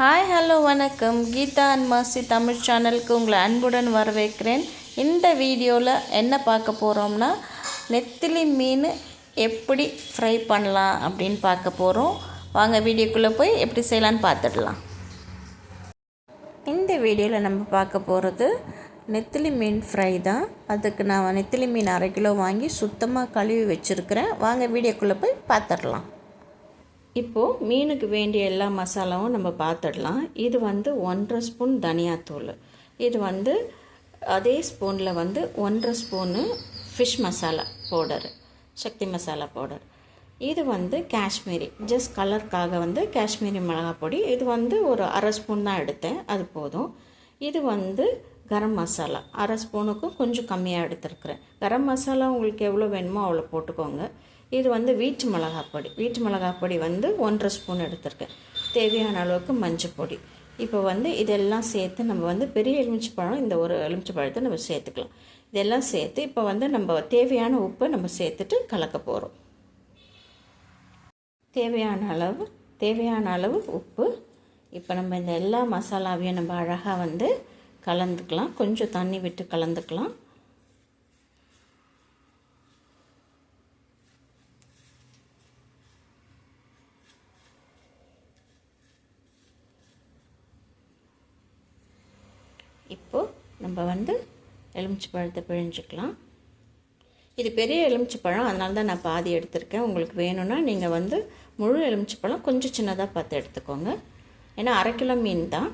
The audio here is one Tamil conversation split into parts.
ஹாய் ஹலோ வணக்கம். கீதா அண்ட் மாசி தமிழ் சேனலுக்கு உங்களை அன்புடன் வரவேற்கிறேன். இந்த வீடியோவில் என்ன பார்க்க போகிறோம்னா நெத்திலி மீன் எப்படி ஃப்ரை பண்ணலாம் அப்படின்னு பார்க்க போகிறோம் வாங்க வீடியோக்குள்ளே போய் எப்படி செய்யலான்னு பார்த்துடலாம். இந்த வீடியோவில் நம்ம பார்க்க போகிறது நெத்திலி மீன் ஃப்ரை தான். அதுக்கு நான் நெத்திலி மீன் அரை கிலோ வாங்கி சுத்தமாக கழுவி வச்சுருக்கிறேன். வாங்க வீடியோக்குள்ளே போய் பார்த்துடலாம். இப்போது மீனுக்கு வேண்டிய எல்லா மசாலாவும் நம்ம பார்த்துடலாம். இது வந்து ஒன்றரை ஸ்பூன் தனியாத்தூள். இது வந்து அதே ஸ்பூனில் வந்து ஒன்றரை spoon fish masala powder Sakthi masala powder இது வந்து காஷ்மீரி ஜஸ்ட் கலருக்காக வந்து காஷ்மீரி மிளகாய் பொடி. இது வந்து ஒரு அரை ஸ்பூன் தான் எடுத்தேன் அது போதும். இது வந்து கரம் மசாலா அரை ஸ்பூனுக்கும் கொஞ்சம் கம்மியாக எடுத்துருக்குறேன். கரம் மசாலா உங்களுக்கு எவ்வளோ வேணுமோ அவ்வளோ போட்டுக்கோங்க. இது வந்து வீட்டு மிளகாய் பொடி. வீட்டு மிளகாய் பொடி வந்து ஒன்றரை ஸ்பூன் எடுத்திருக்கேன். தேவையான அளவுக்கு மஞ்சள் பொடி. இப்போ வந்து இதெல்லாம் சேர்த்து நம்ம வந்து பெரிய எலுமிச்சை பழம் இந்த ஒரு எலுமிச்சை பழத்தை நம்ம சேர்த்துக்கலாம். இதெல்லாம் சேர்த்து இப்போ வந்து நம்ம தேவையான உப்பை நம்ம சேர்த்துட்டு கலக்க போகிறோம் தேவையான அளவு தேவையான அளவு உப்பு. இப்போ நம்ம இந்த எல்லா மசாலாவையும் நம்ம அழகாக வந்து கலந்துக்கலாம். கொஞ்சம் தண்ணி விட்டு கலந்துக்கலாம். இப்போது நம்ம வந்து எலுமிச்சை பழத்தை பிழிஞ்சிக்கலாம். இது பெரிய எலுமிச்சை பழம் அதனால தான் நான் பாதி எடுத்திருக்கேன். உங்களுக்கு வேணும்னா நீங்கள் வந்து முழு எலுமிச்சை பழம் கொஞ்சம் சின்னதாக பார்த்து எடுத்துக்கோங்க. ஏன்னா அரை கிலோ மீன் தான்.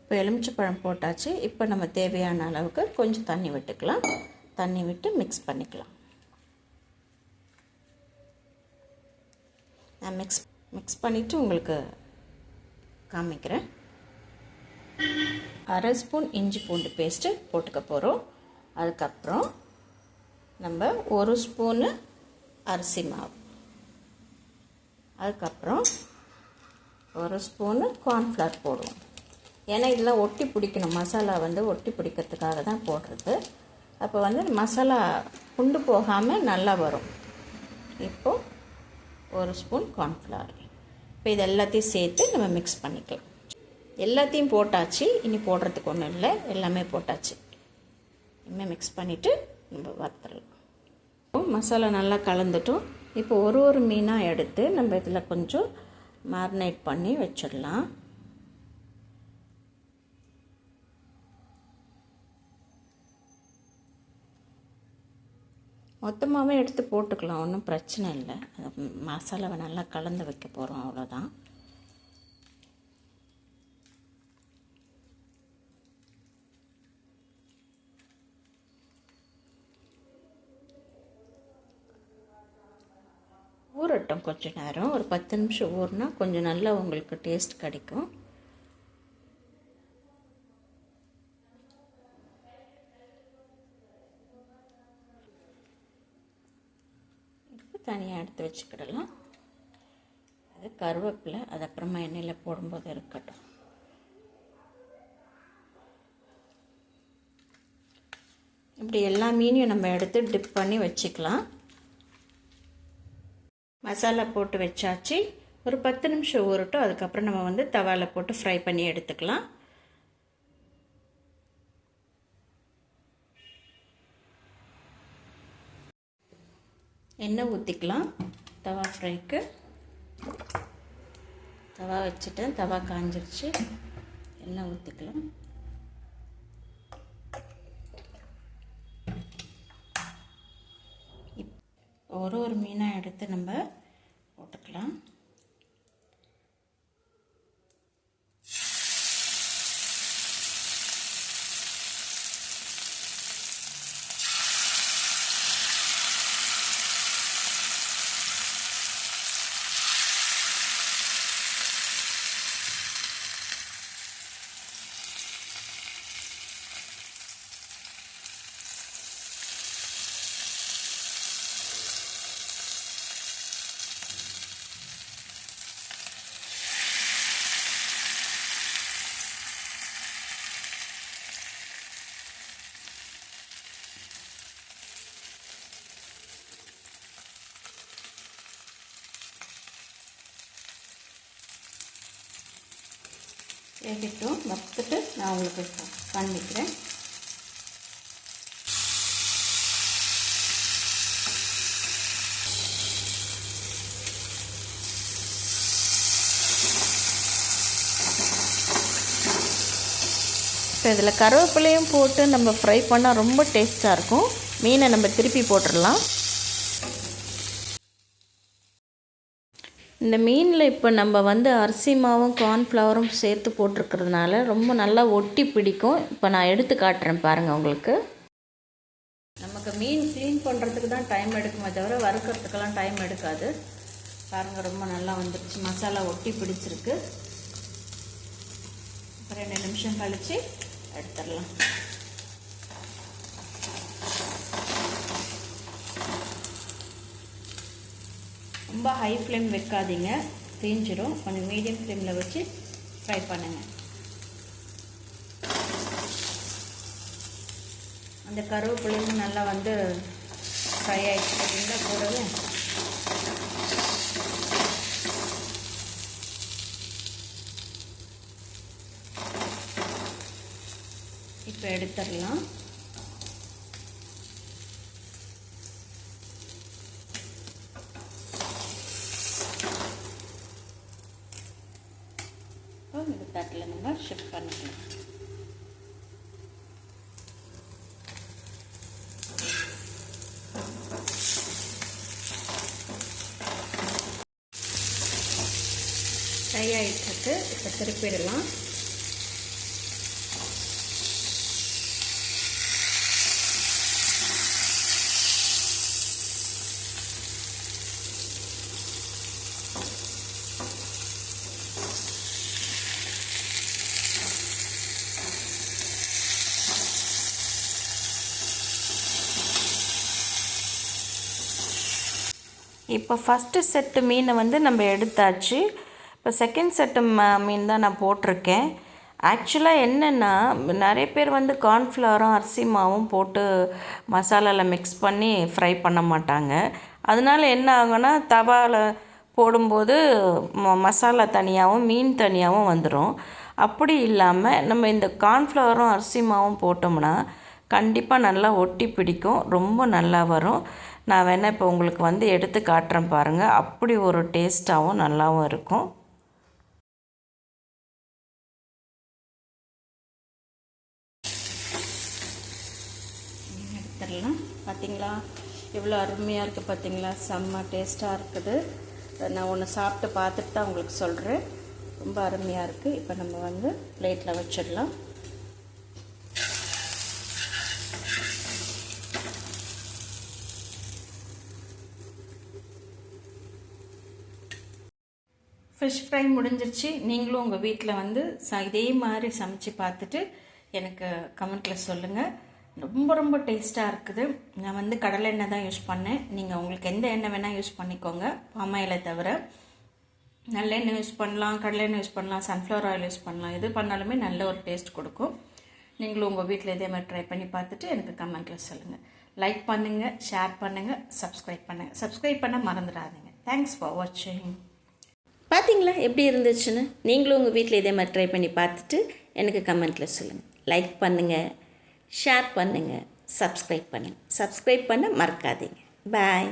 இப்போ எலுமிச்சை பழம் போட்டாச்சு. இப்போ நம்ம தேவையான அளவுக்கு கொஞ்சம் தண்ணி விட்டுக்கலாம். தண்ணி விட்டு மிக்ஸ் பண்ணிக்கலாம். நான் மிக்ஸ் மிக்ஸ் பண்ணிவிட்டு உங்களுக்கு காமிக்கிறேன். அரை ஸ்பூன் இஞ்சி பூண்டு பேஸ்ட்டு போட்டுக்க போகிறோம் அதுக்கப்புறம் நம்ம ஒரு ஸ்பூனு அரிசி மாவு. அதுக்கப்புறம் ஒரு ஸ்பூனு கார்ன்ஃப்ளவர் போடுவோம். ஏன்னா இதெல்லாம் ஒட்டி பிடிக்கணும். மசாலா வந்து ஒட்டி பிடிக்கிறதுக்காக தான் போடுறது. அப்போ வந்து மசாலா குண்டு போகாமல் நல்லா வரும். இப்போது ஒரு ஸ்பூன் கார்ன்ஃப்ளவர் இப்போ இது எல்லாத்தையும் சேர்த்து நம்ம மிக்ஸ் பண்ணிக்கலாம். எல்லாத்தையும் போட்டாச்சு இனி போடுறதுக்கு ஒன்றும் இல்லை எல்லாமே போட்டாச்சு. இனிமேல் மிக்ஸ் பண்ணிவிட்டு நம்ம வறுத்துடலாம். மசாலா நல்லா கலந்துட்டோம். இப்போ ஒரு ஒரு மீனாக எடுத்து நம்ம இதில் கொஞ்சம் மேரினேட் பண்ணி வச்சிடலாம். மொத்தமாகவே எடுத்து போட்டுக்கலாம் ஒன்றும் பிரச்சனை இல்லை. அது மசாலாவை நல்லா கலந்து வைக்க போகிறோம் அவ்வளோதான் ஊறட்டும் கொஞ்ச நேரம். ஒரு பத்து நிமிஷம் ஊறினா கொஞ்சம் நல்லா உங்களுக்கு டேஸ்ட் கிடைக்கும். தனியாக எடுத்து வச்சுக்கிடலாம். அது கருவேப்பிலை அது அப்புறமா எண்ணெயில் போடும்போது இருக்கட்டும். இப்படி எல்லா மீனையும் நம்ம எடுத்து டிப் பண்ணி வச்சுக்கலாம். மசாலா போட்டு வச்சாச்சு. ஒரு பத்து நிமிஷம் ஊறட்டும். அதுக்கப்புறம் நம்ம வந்து தவாவில் போட்டு ஃப்ரை பண்ணி எடுத்துக்கலாம். எண்ணெய் ஊற்றிக்கலாம் தவா ஃப்ரைக்கு. தவா வச்சுட்டேன். தவா காஞ்சிருச்சு. எண்ணெய் ஊற்றிக்கலாம் ஒரு ஒரு மீனாக எடுத்து நம்ம போட்டுக்கலாம். வேகட்டும். வறுத்துட்டு நான் உங்களுக்கு காண்பிக்கிறேன் இப்போ இதில் கருவேப்பிலையும் போட்டு நம்ம ஃப்ரை பண்ணால் ரொம்ப டேஸ்ட்டாக இருக்கும். மீனை நம்ம திருப்பி போட்டுடலாம். இந்த மீனில் இப்போ நம்ம வந்து அரிசி மாவும் கார்ன்ஃப்ளவரும் சேர்த்து போட்டிருக்கிறதுனால ரொம்ப நல்லா ஒட்டி பிடிக்கும். இப்போ நான் எடுத்து காட்டுறேன் பாருங்கள் உங்களுக்கு. நமக்கு மீன் க்ளீன் பண்ணுறதுக்கு தான் டைம் எடுக்குமே தவிர வறுக்கிறதுக்கெல்லாம் டைம் எடுக்காது. பாருங்கள் ரொம்ப நல்லா வந்துருச்சு. மசாலா ஒட்டி பிடிச்சிருக்கு. ரெண்டு நிமிஷம் கழித்து எடுத்துடலாம். ரொம்ப ஹை ஃப்ளேம் வைக்காதீங்க. தீஞ்சிடும் கொஞ்சம் மீடியம் ஃப்ளேமில் வச்சு ஃப்ரை பண்ணுங்கள் அந்த கருவேப்பிலையும் நல்லா வந்து ஃப்ரை ஆகிடுச்சு பார்த்தீங்களா கூடவே இப்போ எடுத்துடலாம் இந்த தட்டில் நம்ம ஷிஃப்ட் பண்ணிக்கலாம் ஃப்ரை ஆகிட்டுருக்கு இப்போ திருப்பிடலாம். இப்போ ஃபஸ்ட்டு செட்டு மீனை வந்து நம்ம எடுத்தாச்சு. இப்போ செகண்ட் செட்டு மீன் தான் நான் போட்டிருக்கேன். ஆக்சுவலாக என்னென்னா நிறைய பேர் வந்து கார்ன்ஃப்ளவரும் அரிசி மாவும் போட்டு மசாலாவில் மிக்ஸ் பண்ணி ஃப்ரை பண்ண மாட்டாங்க. அதனால என்ன ஆகும்னா தவாவில் போடும்போது ம மசாலா தனியாகவும் மீன் தனியாகவும் வந்துடும் அப்படி இல்லாமல் நம்ம இந்த கார்ன்ஃப்ளவரும் அரிசி மாவும் போட்டோம்னா கண்டிப்பாக நல்லா ஒட்டி பிடிக்கும். ரொம்ப நல்லா வரும். நான் வேணால் இப்போ உங்களுக்கு வந்து எடுத்து காட்டுறேன் பாருங்கள் அப்படி ஒரு டேஸ்ட்டாகவும் நல்லாவும் இருக்கும். எடுத்துடலாம். பார்த்தீங்களா எவ்வளோ அருமையாக இருக்குது பார்த்தீங்களா செம்ம டேஸ்ட்டாக இருக்குது. நான் ஒன்று சாப்பிட்டு பார்த்துட்டு தான் உங்களுக்கு சொல்கிறேன் ரொம்ப அருமையாக இருக்குது இப்போ நம்ம வந்து பிளேட்டில் வச்சிடலாம். ஃபிஷ் ஃப்ரை முடிஞ்சிருச்சு. நீங்களும் உங்கள் வீட்டில் வந்து ச இதே மாதிரி சமைச்சு பார்த்துட்டு எனக்கு கமெண்ட்டில் சொல்லுங்கள் ரொம்ப ரொம்ப டேஸ்ட்டாக இருக்குது. நான் வந்து கடலை எண்ணெய் தான் யூஸ் பண்ணேன். நீங்கள் உங்களுக்கு எந்த எண்ணெய் வேணால் யூஸ் பண்ணிக்கோங்க. பாமாயிலை தவிர நல்லெண்ணெய் யூஸ் பண்ணலாம் கடலை எண்ணெய் யூஸ் பண்ணலாம் சன்ஃப்ளவர் ஆயில் யூஸ் பண்ணலாம். எது பண்ணாலுமே நல்ல ஒரு டேஸ்ட் கொடுக்கும். நீங்களும் உங்கள் வீட்டில் இதே மாதிரி ட்ரை பண்ணி பார்த்துட்டு எனக்கு கமெண்ட்டில் சொல்லுங்கள் லைக் பண்ணுங்கள் ஷேர் பண்ணுங்கள் சப்ஸ்கிரைப் பண்ணுங்கள் சப்ஸ்கிரைப் பண்ண மறந்துடாதீங்க. தேங்க்ஸ் ஃபார் வாட்சிங் பார்த்தீங்களா எப்படி இருந்துச்சுன்னு? நீங்களும் உங்கள் வீட்டில் இதே மாதிரி ட்ரை பண்ணி பார்த்துட்டு எனக்கு கமெண்ட்டில் சொல்லுங்கள் லைக் பண்ணுங்கள் ஷேர் பண்ணுங்கள் சப்ஸ்கிரைப் பண்ணுங்கள் சப்ஸ்கிரைப் பண்ண மறக்காதீங்க. பாய்